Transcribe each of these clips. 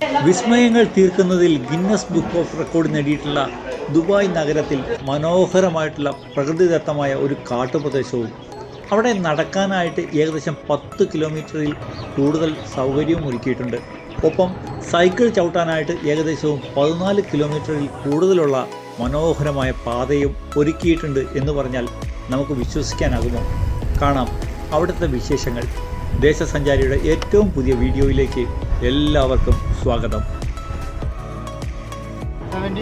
വിസ്മയങ്ങൾ തീർക്കുന്നതിൽ Guinness book of record നേടിയിട്ടുള്ള Dubai നഗരത്തിൽ മനോഹരമായിട്ടുള്ള പ്രകൃതിദത്തമായ ഒരു കാട്ടുപ്രദേശവും. അവിടെ നടക്കാനായിട്ട് ഏകദേശം പത്ത് കിലോമീറ്ററിൽ കൂടുതൽ സൗകര്യവും ഒരുക്കിയിട്ടുണ്ട്. ഒപ്പം സൈക്കിൾ ചവിട്ടാനായിട്ട് ഏകദേശവും പതിനാല് കിലോമീറ്ററിൽ കൂടുതലുള്ള മനോഹരമായ പാതയും ഒരുക്കിയിട്ടുണ്ട് എന്ന് പറഞ്ഞാൽ നമുക്ക് വിശ്വസിക്കാനാകുമോ? കാണാം. അവിടുത്തെ വിശേഷങ്ങൾ. ദേശസഞ്ചാരിയുടെ ഏറ്റവും പുതിയ വീഡിയോയിലേക്ക് എല്ലാവർക്കും സ്വാഗതം.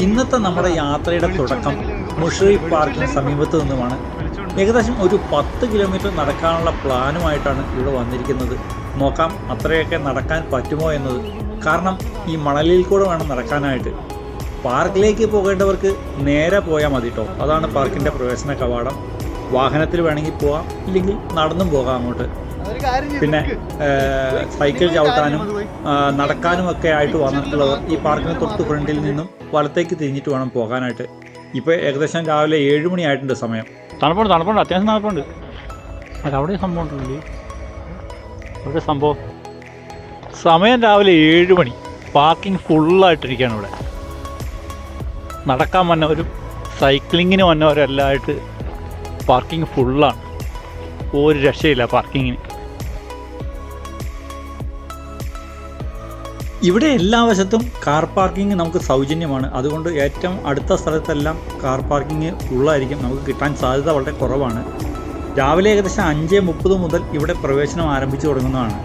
ഇന്നത്തെ നമ്മുടെ യാത്രയുടെ തുടക്കം മുഷറി പാർക്കിന് സമീപത്ത് നിന്നുമാണ്. ഏകദേശം ഒരു പത്ത് കിലോമീറ്റർ നടക്കാനുള്ള പ്ലാനുമായിട്ടാണ് ഇവിടെ വന്നിരിക്കുന്നത്. നോക്കാം അത്രയൊക്കെ നടക്കാൻ പറ്റുമോ എന്നത്. കാരണം ഈ മണലിൽ കൂടെ വേണം നടക്കാനായിട്ട്. പാർക്കിലേക്ക് പോകേണ്ടവർക്ക് നേരെ പോയാൽ മതി കേട്ടോ അതാണ് പാർക്കിന്റെ പ്രവേശന കവാടം. വാഹനത്തിൽ വേണമെങ്കിൽ പോകാം ഇല്ലെങ്കിൽ നടന്നും പോകാം അങ്ങോട്ട്. പിന്നെ സൈക്കിൾ ചവിട്ടാനും നടക്കാനും ഒക്കെ ആയിട്ട് വന്നിട്ടുള്ളവർ ഈ പാർക്കിന് തൊട്ട് ഫ്രണ്ടിൽ നിന്നും വലത്തേക്ക് തിരിഞ്ഞിട്ട് വേണം പോകാനായിട്ട്. ഇപ്പൊ ഏകദേശം രാവിലെ ഏഴ് മണി ആയിട്ടുണ്ട് സമയം. തണുപ്പുണ്ട് തണുപ്പുണ്ട് അത്യാവശ്യം തണുപ്പുണ്ട്. അല്ല അവിടെ സംഭവം ഉണ്ടല്ലേ അവിടെ സംഭവം. സമയം രാവിലെ ഏഴ് മണി. പാർക്കിംഗ് ഫുള്ളായിട്ടിരിക്കുകയാണ് ഇവിടെ. നടക്കാൻ വന്ന ഒരു സൈക്ലിങ്ങിന് വന്നവരെല്ലാം ആയിട്ട് പാർക്കിംഗ് ഫുള്ളാണ്. ഒരു രക്ഷയില്ല പാർക്കിങ്ങിന്. ഇവിടെ എല്ലാ വശത്തും കാർ പാർക്കിംഗ് നമുക്ക് സൗജന്യമാണ്. അതുകൊണ്ട് ഏറ്റവും അടുത്ത സ്ഥലത്തെല്ലാം കാർ പാർക്കിംഗ് ഉള്ളതായിരിക്കും നമുക്ക് കിട്ടാൻ സാധ്യത വളരെ കുറവാണ്. രാവിലെ ഏകദേശം അഞ്ച് മുപ്പത് മുതൽ ഇവിടെ പ്രവേശനം ആരംഭിച്ചു തുടങ്ങുന്നതാണ്.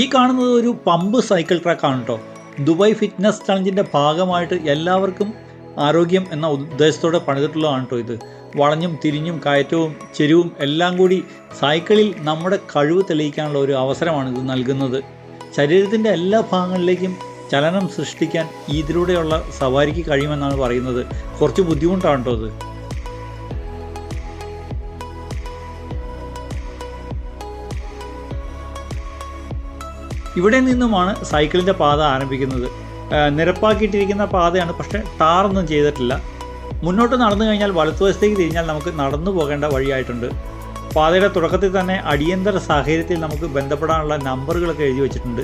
ഈ കാണുന്നത് ഒരു പമ്പ് സൈക്കിൾ ട്രാക്ക് ആണ് കേട്ടോ ദുബായ് ഫിറ്റ്നസ് ചലഞ്ചിന്റെ ഭാഗമായിട്ട് എല്ലാവർക്കും ആരോഗ്യം എന്ന ഉദ്ദേശത്തോടെ പണിതിട്ടുള്ളതാണ് കേട്ടോ ഇത്. വളഞ്ഞും തിരിഞ്ഞും കയറ്റവും ചെരുവും എല്ലാം കൂടി സൈക്കിളിൽ നമ്മുടെ കഴിവ് തെളിയിക്കാനുള്ള ഒരു അവസരമാണ് ഇത് നൽകുന്നത്. ശരീരത്തിന്റെ എല്ലാ ഭാഗങ്ങളിലേക്കും ചലനം സൃഷ്ടിക്കാൻ ഇതിലൂടെയുള്ള സവാരിക്ക് കഴിയുമെന്നാണ് പറയുന്നത്. കുറച്ച് ബുദ്ധിമുട്ടാണ് കേട്ടോ ഇത് ഇവിടെ നിന്നുമാണ് സൈക്കിളിന്റെ പാത ആരംഭിക്കുന്നത്. നിരപ്പാക്കിയിട്ടിരിക്കുന്ന പാതയാണ് പക്ഷേ ടാറൊന്നും ചെയ്തിട്ടില്ല. മുന്നോട്ട് നടന്നു കഴിഞ്ഞാൽ വലത്തുവശത്തേക്ക് തിരിഞ്ഞാൽ നമുക്ക് നടന്നു പോകേണ്ട വഴിയായിട്ടുണ്ട്. പാതയുടെ തുടക്കത്തിൽ തന്നെ അടിയന്തര സാഹചര്യത്തിൽ നമുക്ക് ബന്ധപ്പെടാനുള്ള നമ്പറുകളൊക്കെ എഴുതി വെച്ചിട്ടുണ്ട്.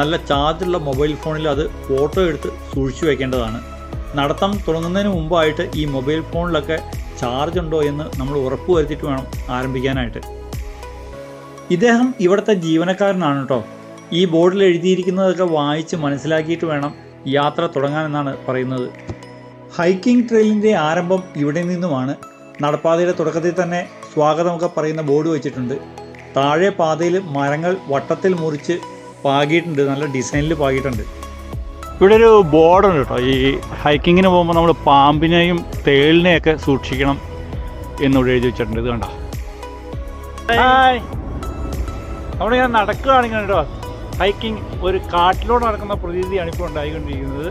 നല്ല ചാർജുള്ള മൊബൈൽ ഫോണിൽ അത് ഫോട്ടോ എടുത്ത് സൂക്ഷിച്ചു വയ്ക്കേണ്ടതാണ് നടത്തം തുടങ്ങുന്നതിന് മുമ്പായിട്ട് ഈ മൊബൈൽ ഫോണിലൊക്കെ ചാർജ് ഉണ്ടോ എന്ന് നമ്മൾ ഉറപ്പ് വരുത്തിയിട്ട് വേണം ആരംഭിക്കാനായിട്ട്. ഇദ്ദേഹം ഇവിടുത്തെ ജീവനക്കാരനാണ് കേട്ടോ. ഈ ബോർഡിൽ എഴുതിയിരിക്കുന്നതൊക്കെ വായിച്ച് മനസ്സിലാക്കിയിട്ട് വേണം യാത്ര തുടങ്ങാനെന്നാണ് പറയുന്നത്. ഹൈക്കിംഗ് ട്രെയിലിന്റെ ആരംഭം ഇവിടെ നിന്നുമാണ്. നടപ്പാതയുടെ തുടക്കത്തിൽ തന്നെ സ്വാഗതമൊക്കെ പറയുന്ന ബോർഡ് വെച്ചിട്ടുണ്ട്. താഴെ പാതയിൽ മരങ്ങൾ വട്ടത്തിൽ മുറിച്ച് പാകിയിട്ടുണ്ട്. നല്ല ഡിസൈനിൽ പാകിയിട്ടുണ്ട്. ഇവിടെ ഒരു ബോർഡുണ്ട് കേട്ടോ. ഈ ഹൈക്കിങ്ങിന് പോകുമ്പോൾ നമ്മൾ പാമ്പിനെയും തേളിനെയൊക്കെ സൂക്ഷിക്കണം എന്നിവിടെ എഴുതി വെച്ചിട്ടുണ്ട്. ഇത് കണ്ടോ? ഹായ് അവിടെ ഞാൻ നടക്കുകയാണെങ്കിൽ കേട്ടോ ഹൈക്കിംഗ് ഒരു കാട്ടിലൂടെ നടക്കുന്ന പ്രതീതിയാണ് ഇപ്പോൾ ഉണ്ടായിക്കൊണ്ടിരിക്കുന്നത്.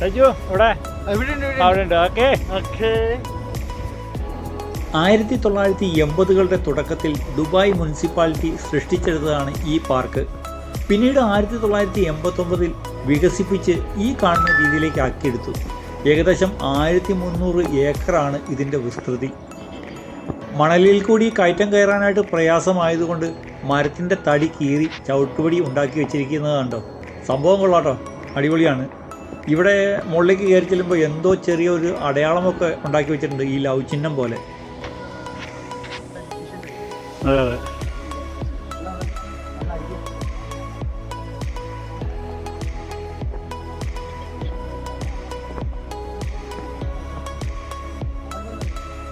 സജു ഇവിടെ അവിടെ ഉണ്ട് ഓക്കെ. ഓക്കെ. ആയിരത്തി തൊള്ളായിരത്തി എൺപതുകളുടെ തുടക്കത്തിൽ ദുബായ് മുനിസിപ്പാലിറ്റി സൃഷ്ടിച്ചെടുത്തതാണ് ഈ പാർക്ക്. പിന്നീട് ആയിരത്തി തൊള്ളായിരത്തി എൺപത്തൊമ്പതിൽ വികസിപ്പിച്ച് ഈ കാണുന്ന രീതിയിലേക്ക് ആക്കിയെടുത്തു. ഏകദേശം ആയിരത്തി മുന്നൂറ് ഏക്കറാണ് ഇതിന്റെ വിസ്തൃതി. മണലിൽ കൂടി കയറ്റം കയറാനായിട്ട് പ്രയാസമായതുകൊണ്ട് മരത്തിന്റെ തടി കീറി ചവിട്ടുപടി ഉണ്ടാക്കി വെച്ചിരിക്കുന്നത് കണ്ടോ? സംഭവം കൊള്ളാട്ടോ. അടിപൊളിയാണ്. ഇവിടെ മുകളിലേക്ക് കയറി ചെല്ലുമ്പോൾ എന്തോ ചെറിയൊരു അടയാളമൊക്കെ ഉണ്ടാക്കി വെച്ചിട്ടുണ്ട് ഈ ലവ് ചിഹ്നം പോലെ. അതെ അതെ.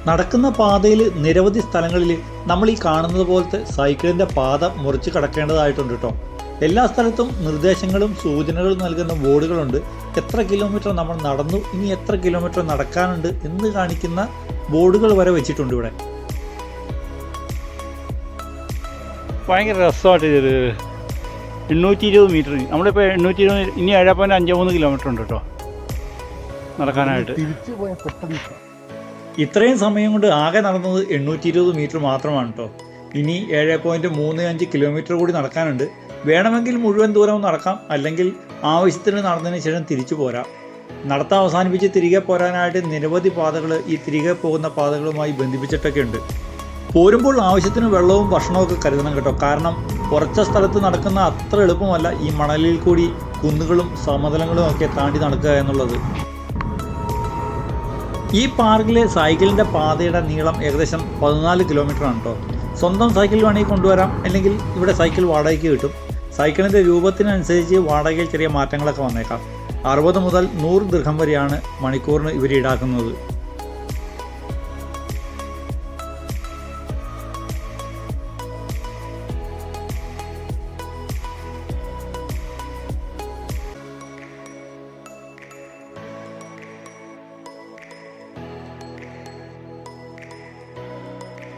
നടക്കുന്ന പാതയിൽ നിരവധി സ്ഥലങ്ങളിൽ നമ്മൾ ഈ കാണുന്നത് പോലത്തെ സൈക്കിളിന്റെ പാത മുറിച്ച് കടക്കേണ്ടതായിട്ടുണ്ട് കേട്ടോ. എല്ലാ സ്ഥലത്തും നിർദ്ദേശങ്ങളും സൂചനകളും നൽകുന്ന ബോർഡുകളുണ്ട്. എത്ര കിലോമീറ്റർ നമ്മൾ നടന്നു ഇനി എത്ര കിലോമീറ്റർ നടക്കാനുണ്ട് എന്ന് കാണിക്കുന്ന ബോർഡുകൾ വരെ വെച്ചിട്ടുണ്ട് ഇവിടെ. ഭയങ്കര രസമായിട്ട് ഇത് എണ്ണൂറ്റി ഇരുപത് മീറ്റർ നമ്മളിപ്പോൾ എണ്ണൂറ്റി ഇരുപത് ഇനി ഏഴ് പോയിന്റ് അഞ്ച് മൂന്ന് കിലോമീറ്റർ ഉണ്ട് കേട്ടോ. നടക്കാനായിട്ട്. തിരിച്ചു പോയാൽ പെട്ടെന്ന് ഇത്രയും സമയം കൊണ്ട് ആകെ നടന്നത് എണ്ണൂറ്റി ഇരുപത് മീറ്റർ മാത്രമാണ് കേട്ടോ ഇനി ഏഴ് പോയിന്റ് മൂന്ന് അഞ്ച് കിലോമീറ്റർ കൂടി നടക്കാനുണ്ട്. വേണമെങ്കിൽ മുഴുവൻ ദൂരം നടക്കാം. അല്ലെങ്കിൽ ആവശ്യത്തിന് നടന്നതിന് ശേഷം തിരിച്ചു പോരാം. നടത്തം അവസാനിപ്പിച്ച് തിരികെ പോരാനായിട്ട് നിരവധി പാതകൾ ഈ തിരികെ പോകുന്ന പാതകളുമായി ബന്ധിപ്പിച്ചിട്ടൊക്കെ ഉണ്ട്. പോരുമ്പോൾ ആവശ്യത്തിന് വെള്ളവും ഭക്ഷണവും ഒക്കെ കരുതണം കേട്ടോ. കാരണം കുറച്ച സ്ഥലത്ത് നടക്കുന്ന അത്ര എളുപ്പമല്ല ഈ മണലിൽ കൂടി കുന്നുകളും സമതലങ്ങളും ഒക്കെ താണ്ടി നടക്കുക എന്നുള്ളത്. ഈ പാർക്കിലെ സൈക്കിളിന്റെ പാതയുടെ നീളം ഏകദേശം പതിനാല് കിലോമീറ്റർ ആണ് കേട്ടോ സ്വന്തം സൈക്കിൾ വേണമെങ്കിൽ കൊണ്ടുവരാം അല്ലെങ്കിൽ ഇവിടെ സൈക്കിൾ വാടകയ്ക്ക് കിട്ടും. സൈക്കിളിന്റെ രൂപത്തിനനുസരിച്ച് വാടകയിൽ ചെറിയ മാറ്റങ്ങളൊക്കെ വന്നേക്കാം. അറുപത് മുതൽ നൂറ് ദൃഹം വരെയാണ് മണിക്കൂറിന് ഇവർ ഈടാക്കുന്നത്.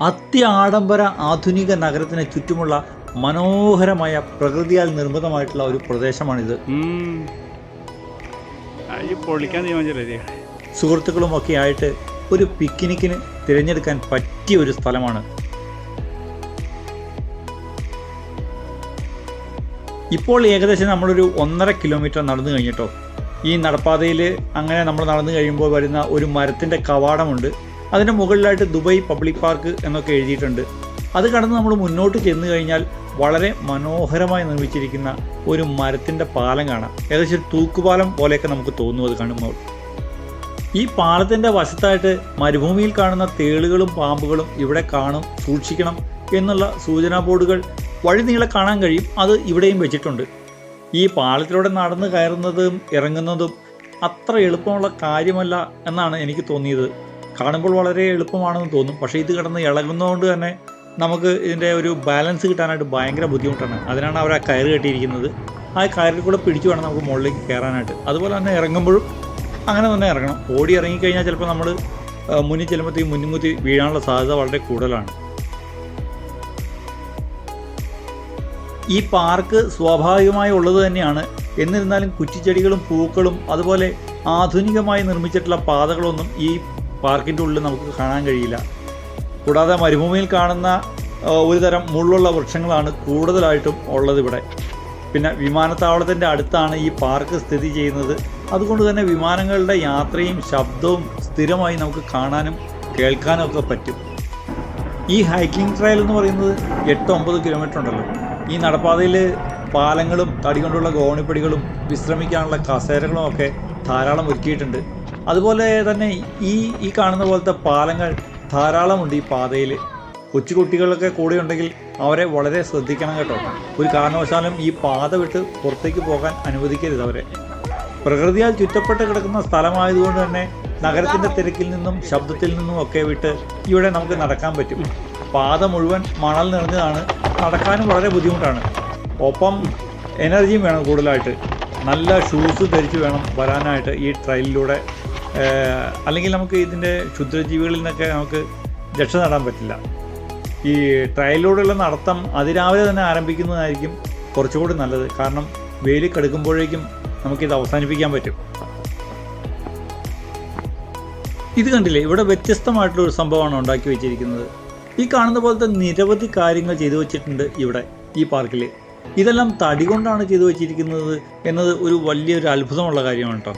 അത്യാഡംബര ആധുനിക നഗരത്തിന് ചുറ്റുമുള്ള മനോഹരമായ പ്രകൃതിയാൽ നിർമ്മിതമായിട്ടുള്ള ഒരു പ്രദേശമാണിത്. സുഹൃത്തുക്കളുമൊക്കെ ആയിട്ട് ഒരു പിക്നിക്കിന് തിരഞ്ഞെടുക്കാൻ പറ്റിയ ഒരു സ്ഥലമാണ്. ഇപ്പോൾ ഏകദേശം നമ്മളൊരു ഒന്നര കിലോമീറ്റർ നടന്നു കഴിഞ്ഞിട്ടോ? ഈ നടപ്പാതയിൽ അങ്ങനെ നമ്മൾ നടന്നു കഴിയുമ്പോൾ വരുന്ന ഒരു മരത്തിന്റെ കവാടമുണ്ട്. അതിന്റെ മുകളിലായിട്ട് ദുബായ് പബ്ലിക് പാർക്ക് എന്നൊക്കെ എഴുതിയിട്ടുണ്ട്. അത് കടന്ന് നമ്മൾ മുന്നോട്ട് ചെന്ന് കഴിഞ്ഞാൽ വളരെ മനോഹരമായി നിർമ്മിച്ചിരിക്കുന്ന ഒരു മരത്തിന്റെ പാലം കാണാം. ഏകദേശം തൂക്കുപാലം പോലെയൊക്കെ നമുക്ക് തോന്നും അത് കാണുമ്പോൾ. ഈ പാലത്തിന്റെ വശത്തായിട്ട് മരുഭൂമിയിൽ കാണുന്ന തേളുകളും പാമ്പുകളും ഇവിടെ കാണും സൂക്ഷിക്കണം എന്നുള്ള സൂചനാ ബോർഡുകൾ വഴി നീളെ കാണാൻ കഴിയും. അത് ഇവിടെയും വെച്ചിട്ടുണ്ട്. ഈ പാലത്തിലൂടെ നടന്നു കയറുന്നതും ഇറങ്ങുന്നതും അത്ര എളുപ്പമുള്ള കാര്യമല്ല എന്നാണ് എനിക്ക് തോന്നിയത്. കാണുമ്പോൾ വളരെ എളുപ്പമാണെന്ന് തോന്നും. പക്ഷേ ഇത് കിടന്ന് ഇളകുന്നതുകൊണ്ട് തന്നെ നമുക്ക് ഇതിന്റെ ഒരു ബാലൻസ് കിട്ടാനായിട്ട് ഭയങ്കര ബുദ്ധിമുട്ടാണ്. അതിനാണ് അവർ ആ കയറ് കെട്ടിയിരിക്കുന്നത്. ആ കയറിൽ കൂടെ പിടിച്ചു വേണം നമുക്ക് മുകളിലേക്ക് കയറാനായിട്ട്. അതുപോലെ തന്നെ ഇറങ്ങുമ്പോഴും അങ്ങനെ തന്നെ ഇറങ്ങണം. ഓടി ഇറങ്ങിക്കഴിഞ്ഞാൽ ചിലപ്പോൾ നമ്മൾ മുന്നിൽ ചെല്ലുമ്പോഴത്തേക്ക് മുന്നും കുത്തി വീഴാനുള്ള സാധ്യത വളരെ കൂടുതലാണ്. ഈ പാർക്ക് സ്വാഭാവികമായി ഉള്ളത് തന്നെയാണ്. എന്നിരുന്നാലും കുറ്റിച്ചെടികളും പൂക്കളും അതുപോലെ ആധുനികമായി നിർമ്മിച്ചിട്ടുള്ള പാതകളൊന്നും ഈ പാർക്കിന്റെ ഉള്ളിൽ നമുക്ക് കാണാൻ കഴിയില്ല. കൂടാതെ മരുഭൂമിയിൽ കാണുന്ന ഒരു തരം മുള്ളുള്ള വൃക്ഷങ്ങളാണ് കൂടുതലായിട്ടും ഉള്ളത് ഇവിടെ. പിന്നെ വിമാനത്താവളത്തിന്റെ അടുത്താണ് ഈ പാർക്ക് സ്ഥിതി ചെയ്യുന്നത്. അതുകൊണ്ട് തന്നെ വിമാനങ്ങളുടെ യാത്രയും ശബ്ദവും സ്ഥിരമായി നമുക്ക് കാണാനും കേൾക്കാനും ഒക്കെ പറ്റും. ഈ ഹൈക്കിംഗ് ട്രയൽ എന്ന് പറയുന്നത് എട്ട് ഒമ്പത് കിലോമീറ്റർ ഉണ്ടല്ലോ. ഈ നടപ്പാതയിൽ പാലങ്ങളും തടി കൊണ്ടുള്ള ഗോണിപ്പടികളും വിശ്രമിക്കാനുള്ള കസേരകളും ഒക്കെ ധാരാളം ഒരുക്കിയിട്ടുണ്ട്. അതുപോലെ തന്നെ ഈ ഈ കാണുന്ന പോലത്തെ പാലങ്ങൾ ധാരാളമുണ്ട് ഈ പാതയിൽ. കൊച്ചുകുട്ടികളൊക്കെ കൂടെ ഉണ്ടെങ്കിൽ അവരെ വളരെ ശ്രദ്ധിക്കണം കേട്ടോ. ഒരു കാരണവശാലും ഈ പാത വിട്ട് പുറത്തേക്ക് പോകാൻ അനുവദിക്കരുത് അവരെ. പ്രകൃതിയാൽ ചുറ്റപ്പെട്ട് കിടക്കുന്ന സ്ഥലമായതുകൊണ്ട് തന്നെ നഗരത്തിന്റെ തിരക്കിൽ നിന്നും ശബ്ദത്തിൽ നിന്നും ഒക്കെ വിട്ട് ഇവിടെ നമുക്ക് നടക്കാൻ പറ്റും. പാത മുഴുവൻ മണൽ നിറഞ്ഞതാണ്. നടക്കാനും വളരെ ബുദ്ധിമുട്ടാണ്. ഒപ്പം എനർജിയും വേണം കൂടുതലായിട്ട്. നല്ല ഷൂസ് ധരിച്ച് വേണം വരാനായിട്ട് ഈ ട്രയലിലൂടെ അല്ലെങ്കിൽ നമുക്ക് ഇതിന്റെ ക്ഷുദ്രജീവികളിൽ നിന്നൊക്കെ നമുക്ക് രക്ഷ നേടാൻ പറ്റില്ല. ഈ ട്രയലിലൂടെയുള്ള നടത്തം അതിരാവിലെ തന്നെ ആരംഭിക്കുന്നതായിരിക്കും കുറച്ചുകൂടി നല്ലത്. കാരണം വെയിൽ കടുക്കുമ്പോഴേക്കും നമുക്കിത് അവസാനിപ്പിക്കാൻ പറ്റും. ഇത് കണ്ടില്ലേ? ഇവിടെ വ്യത്യസ്തമായിട്ടുള്ള ഒരു സംഭവമാണ് ഉണ്ടാക്കി വെച്ചിരിക്കുന്നത്. ഈ കാണുന്ന പോലത്തെ നിരവധി കാര്യങ്ങൾ ചെയ്തു വെച്ചിട്ടുണ്ട് ഇവിടെ ഈ പാർക്കിൽ. ഇതെല്ലാം തടി കൊണ്ടാണ് ചെയ്തു വെച്ചിരിക്കുന്നത് എന്നത് ഒരു വലിയൊരു അത്ഭുതമുള്ള കാര്യമാണ് കേട്ടോ.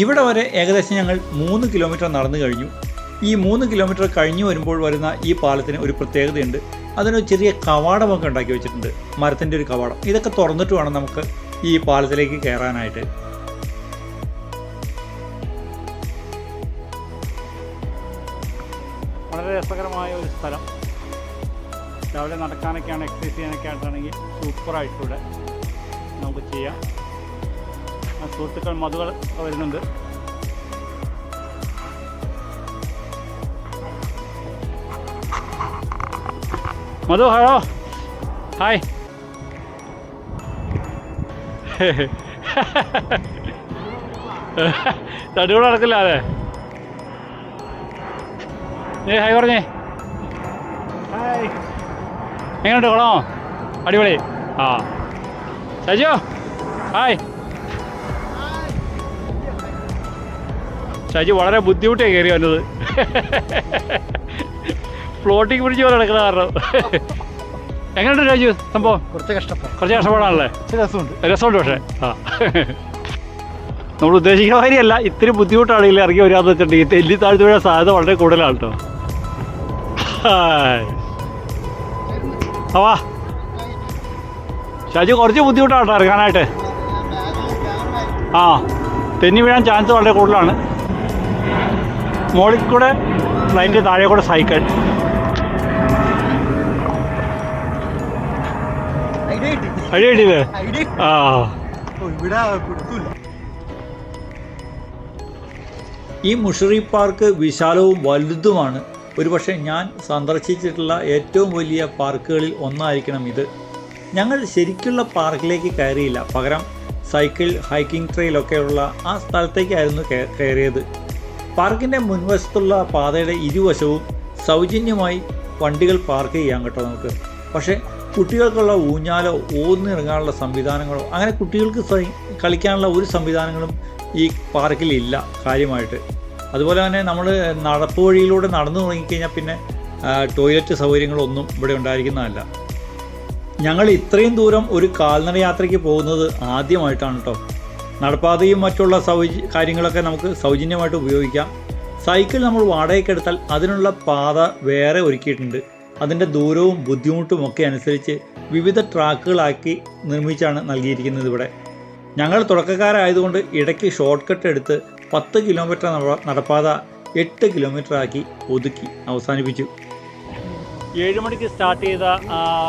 ഇവിടെ വരെ ഏകദേശം ഞങ്ങൾ മൂന്ന് കിലോമീറ്റർ നടന്നു കഴിഞ്ഞു. ഈ മൂന്ന് കിലോമീറ്റർ കഴിഞ്ഞു വരുമ്പോൾ വരുന്ന ഈ പാലത്തിന് ഒരു പ്രത്യേകതയുണ്ട്. അതിനൊരു ചെറിയ കവാടമൊക്കെ ഉണ്ടാക്കി വെച്ചിട്ടുണ്ട്. മരത്തിന്റെ ഒരു കവാടം. ഇതൊക്കെ തുറന്നിട്ട് വേണം നമുക്ക് ഈ പാലത്തിലേക്ക് കയറാനായിട്ട്. വളരെ രസകരമായ ഒരു സ്ഥലം. രാവിലെ നടക്കാനൊക്കെയാണ് എക്സസൈസ് ചെയ്യാനൊക്കെ ആയിട്ടാണെങ്കിൽ സൂപ്പറായിട്ടിവിടെ നമുക്ക് ചെയ്യാം. സുഹൃത്തുക്കൾ മധുകൾ വരുന്നുണ്ട്. മധു ഹലോ. ഹായ്. തടികൂടെ നടക്കില്ല അതെ ഏ ഹായ് പറഞ്ഞേ. ഹായ്. എങ്ങനെയുണ്ട് കുളമോ? അടിപൊളി. ആ. സജോ ഹായ്. ഷാജി വളരെ ബുദ്ധിമുട്ടിയാണ് കയറി വന്നത്. ഫ്ലോട്ടിങ് പിടിച്ച് പോലെ നടക്കുന്ന കാരണം. എങ്ങനെയുണ്ട് രാജു സംഭവം? കുറച്ച് കഷ്ടപ്പാട് കുറച്ച് കഷ്ടപ്പാടാണല്ലേ? രസമുണ്ട്. രസമുണ്ട് പക്ഷേ. ആ. നമ്മൾ ഉദ്ദേശിക്കുന്ന കാര്യമല്ല ഇത്തിരി ബുദ്ധിമുട്ടാണെങ്കിൽ ഇറങ്ങി വരാന്ന് വെച്ചിട്ടുണ്ടെങ്കിൽ. തെല്ലി താഴ്ത്തു വീഴാൻ സാധ്യത വളരെ കൂടുതലാണ് കേട്ടോ അവാ ഷാജു കുറച്ച് ബുദ്ധിമുട്ടാണ് കേട്ടോ ഇറങ്ങാനായിട്ട്. ആ തെന്നി വീഴാൻ ചാൻസ് വളരെ കൂടുതലാണ്. മുകളിൽ കൂടെ അതിന്റെ താഴെ കൂടെ സൈക്കിൾ. അടി കിട്ടിയില്ലേ? ആ. ഓ ഇവിടെ കൊടുക്കൂല ഈ മുഷറി പാർക്ക് വിശാലവും വലുതുമാണ്. ഒരുപക്ഷെ ഞാൻ സന്ദർശിച്ചിട്ടുള്ള ഏറ്റവും വലിയ പാർക്കുകളിൽ ഒന്നായിരിക്കണം ഇത്. ഞങ്ങൾ ശരിക്കുള്ള പാർക്കിലേക്ക് കയറിയില്ല. പകരം സൈക്കിൾ ഹൈക്കിംഗ് ട്രെയിലൊക്കെയുള്ള ആ സ്ഥലത്തേക്കായിരുന്നു കയറിയത്. പാർക്കിന്റെ മുൻവശത്തുള്ള പാതയുടെ ഇരുവശവും സൗജന്യമായി വണ്ടികൾ പാർക്ക് ചെയ്യാൻ കേട്ടോ നമുക്ക്. പക്ഷേ കുട്ടികൾക്കുള്ള ഊഞ്ഞാലോ ഓന്നിറങ്ങാനുള്ള സംവിധാനങ്ങളോ അങ്ങനെ കുട്ടികൾക്ക് കളിക്കാനുള്ള ഒരു സംവിധാനങ്ങളും ഈ പാർക്കിലില്ല കാര്യമായിട്ട്. അതുപോലെ തന്നെ നമ്മൾ നടപ്പ് വഴിയിലൂടെ നടന്നു തുടങ്ങിക്കഴിഞ്ഞാൽ പിന്നെ ടോയ്ലറ്റ് സൗകര്യങ്ങളൊന്നും ഇവിടെ ഉണ്ടായിരിക്കുന്നതല്ല. ഞങ്ങൾ ഇത്രയും ദൂരം ഒരു കാൽനട യാത്രയ്ക്ക് പോകുന്നത് ആദ്യമായിട്ടാണ് കേട്ടോ. നടപ്പാതയും മറ്റുള്ള സൗജ കാര്യങ്ങളൊക്കെ നമുക്ക് സൗജന്യമായിട്ട് ഉപയോഗിക്കാം. സൈക്കിൾ നമ്മൾ വാടകയ്ക്കെടുത്താൽ അതിനുള്ള പാത വേറെ ഒരുക്കിയിട്ടുണ്ട്. അതിന്റെ ദൂരവും ബുദ്ധിമുട്ടും ഒക്കെ അനുസരിച്ച് വിവിധ ട്രാക്കുകളാക്കി നിർമ്മിച്ചാണ് നൽകിയിരിക്കുന്നത് ഇവിടെ. ഞങ്ങൾ തുടക്കക്കാരായതുകൊണ്ട് ഇടയ്ക്ക് ഷോർട്ട് കട്ട് എടുത്ത് പത്ത് കിലോമീറ്റർ നട- നടപ്പാത എട്ട് കിലോമീറ്റർ ആക്കി ഒതുക്കി അവസാനിപ്പിച്ചു. ഏഴ് മണിക്ക് സ്റ്റാർട്ട് ചെയ്ത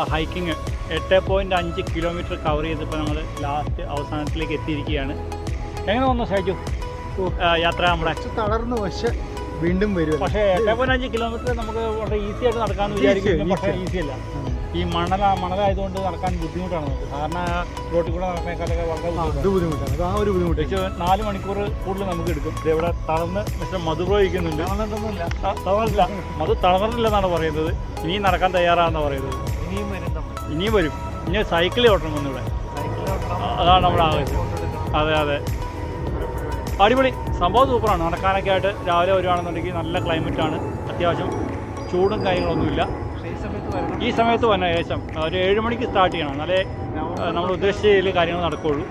ഹൈക്കിങ് എട്ട് പോയിന്റ് അഞ്ച് കിലോമീറ്റർ കവർ ചെയ്തപ്പോൾ നമ്മൾ ലാസ്റ്റ് അവസാനത്തിലേക്ക് എത്തിയിരിക്കുകയാണ്. എങ്ങനെ വന്നു സഹിച്ചു യാത്ര നമ്മുടെ. തളർന്നു പക്ഷെ വീണ്ടും വരും പക്ഷേ എട്ട് പോയിന്റ് അഞ്ച് കിലോമീറ്റർ നമുക്ക് വളരെ ഈസി ആയിട്ട് നടക്കാമെന്ന് വിചാരിക്കും വിചാരിക്കുന്നു പക്ഷേ ഈസി അല്ല. ഈ മണല മണലായതുകൊണ്ട് നടക്കാൻ ബുദ്ധിമുട്ടാണ്. നമുക്ക് കാരണം റോട്ടിൽ കൂടെ നടക്കുന്നേക്കാളൊക്കെ വളരെ ബുദ്ധിമുട്ടാണ്. ആ ഒരു ബുദ്ധിമുട്ട്. പക്ഷേ നാല് മണിക്കൂർ കൂടുതൽ നമുക്ക് എടുക്കും. ഇവിടെ തളർന്ന് മിസ്റ്റർ മധു പ്രയോഗിക്കുന്നുണ്ട് തളർന്നില്ല. മധു തളർന്നില്ലെന്നാണ് പറയുന്നത്. ഇനിയും നടക്കാൻ തയ്യാറാണെന്നാണ് പറയുന്നത്. ഇനിയും ഇനിയും വരും. ഇനി സൈക്കിളിൽ ഓട്ടണം ഒന്നിവിടെ അതാണ് നമ്മുടെ ആവശ്യം അതെ അതെ. അടിപൊളി. സംഭവം സൂപ്പറാണ്. നടക്കാനൊക്കെ ആയിട്ട് രാവിലെ വരുവാണെന്നുണ്ടെങ്കിൽ നല്ല ക്ലൈമറ്റാണ് അത്യാവശ്യം ചൂടും കാര്യങ്ങളൊന്നുമില്ല. ഈ സമയത്ത് വരണം ഈ സമയത്ത് വന്നെ ഏകദേശം. ഒരു ഏഴ് മണിക്ക് സ്റ്റാർട്ട് ചെയ്യണം. എന്നാലേ നമ്മൾ ഉദ്ദേശിച്ച രീതിയിൽ കാര്യങ്ങൾ നടക്കുകയുള്ളൂ.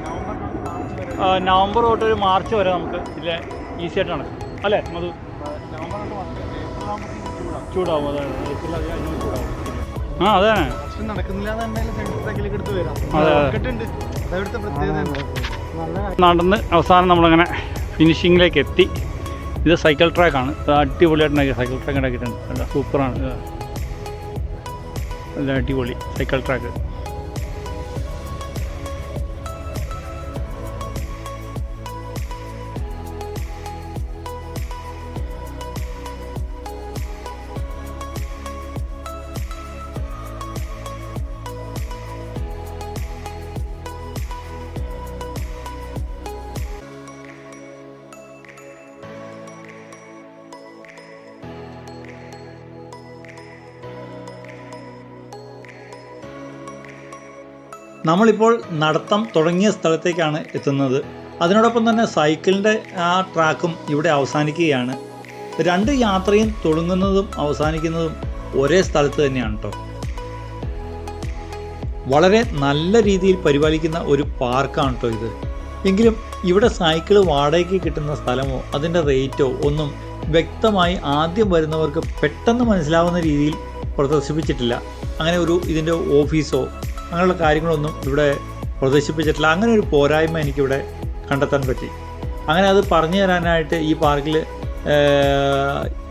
നവംബർ തൊട്ട് ഒരു മാർച്ച് വരെ നമുക്ക് ഇതിലെ ഈസി ആയിട്ട് നടക്കും. അല്ലേ മധു? ചൂടാവും. അതായത് അതെ ചൂടാവും. ആ അതെ നടന്ന് അവസാനം നമ്മളങ്ങനെ ഫിനിഷിങ്ങിലേക്ക് എത്തി. ഇത് സൈക്കിൾ ട്രാക്കാണ് അടിപൊളിയായിട്ട് ഉണ്ടാക്കിയ സൈക്കിൾ ട്രാക്ക് ഉണ്ടാക്കിയിട്ടുണ്ട്. നല്ല സൂപ്പറാണ് നല്ല അടിപൊളി സൈക്കിൾ ട്രാക്ക് നമ്മളിപ്പോൾ നടത്തം തുടങ്ങിയ സ്ഥലത്തേക്കാണ് എത്തുന്നത്. അതിനോടൊപ്പം തന്നെ സൈക്കിളിന്റെ ആ ട്രാക്കും ഇവിടെ അവസാനിക്കുകയാണ്. രണ്ട് യാത്രയും തുടങ്ങുന്നതും അവസാനിക്കുന്നതും ഒരേ സ്ഥലത്ത് തന്നെയാണ് കേട്ടോ വളരെ നല്ല രീതിയിൽ പരിപാലിക്കുന്ന ഒരു പാർക്കാണ് കേട്ടോ ഇത്. എങ്കിലും ഇവിടെ സൈക്കിൾ വാടകയ്ക്ക് കിട്ടുന്ന സ്ഥലമോ അതിന്റെ റേറ്റോ ഒന്നും വ്യക്തമായി ആദ്യം വരുന്നവർക്ക് പെട്ടെന്ന് മനസ്സിലാവുന്ന രീതിയിൽ പ്രദർശിപ്പിച്ചിട്ടില്ല. അങ്ങനെ ഒരു ഇതിന്റെ ഓഫീസോ അങ്ങനെയുള്ള കാര്യങ്ങളൊന്നും ഇവിടെ പ്രദർശിപ്പിച്ചിട്ടില്ല. അങ്ങനെ ഒരു പോരായ്മ എനിക്കിവിടെ കണ്ടെത്താൻ പറ്റി. അങ്ങനെ അത് പറഞ്ഞു തരാനായിട്ട് ഈ പാർക്കിൽ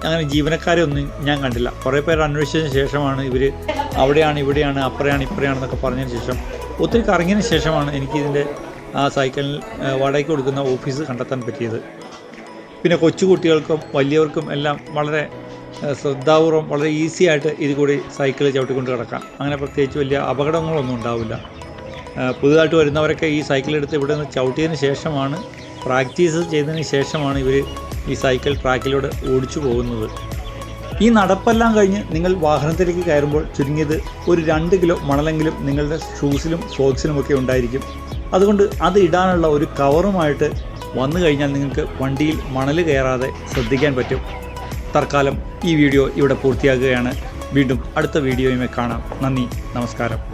അങ്ങനെ ജീവനക്കാരെ ഒന്നും ഞാൻ കണ്ടില്ല. കുറേ പേര് അന്വേഷിച്ചതിന് ശേഷമാണ് ഇവർ അവിടെയാണ് ഇവിടെയാണ് അപ്പുറയാണ് ഇപ്പുറയാണെന്നൊക്കെ പറഞ്ഞതിന് ശേഷം ഒത്തിരി കറങ്ങിയതിന് ശേഷമാണ് എനിക്കിതിന്റെ ആ സൈക്കിളിൽ വാടകയ്ക്ക് കൊടുക്കുന്ന ഓഫീസ് കണ്ടെത്താൻ പറ്റിയത്. പിന്നെ കൊച്ചുകുട്ടികൾക്കും വലിയവർക്കും എല്ലാം വളരെ ശ്രദ്ധാപൂർവം വളരെ ഈസി ആയിട്ട് ഇത് കൂടി സൈക്കിൾ ചവിട്ടിക്കൊണ്ട് കിടക്കാം അങ്ങനെ പ്രത്യേകിച്ച് വലിയ അപകടങ്ങളൊന്നും ഉണ്ടാവില്ല. പുതുതായിട്ട് വരുന്നവരൊക്കെ ഈ സൈക്കിൾ എടുത്ത് ഇവിടെ നിന്ന് ചവിട്ടിയതിന് ശേഷമാണ് പ്രാക്ടീസ് ചെയ്തതിന് ശേഷമാണ് ഇവർ ഈ സൈക്കിൾ ട്രാക്കിലൂടെ ഓടിച്ചു പോകുന്നത്. ഈ നടപ്പെല്ലാം കഴിഞ്ഞ് നിങ്ങൾ വാഹനത്തിലേക്ക് കയറുമ്പോൾ ചുരുങ്ങിയത് ഒരു രണ്ട് കിലോ മണലെങ്കിലും നിങ്ങളുടെ ഷൂസിലും സോക്സിലുമൊക്കെ ഉണ്ടായിരിക്കും. അതുകൊണ്ട് അത് ഇടാനുള്ള ഒരു കവറുമായിട്ട് വന്നു കഴിഞ്ഞാൽ നിങ്ങൾക്ക് വണ്ടിയിൽ മണൽ കയറാതെ ശ്രദ്ധിക്കാൻ പറ്റും. തൽക്കാലം ഈ വീഡിയോ ഇവിടെ പൂർത്തിയാക്കുകയാണ് വീണ്ടും അടുത്ത വീഡിയോയുമായി കാണാം. നന്ദി നമസ്കാരം.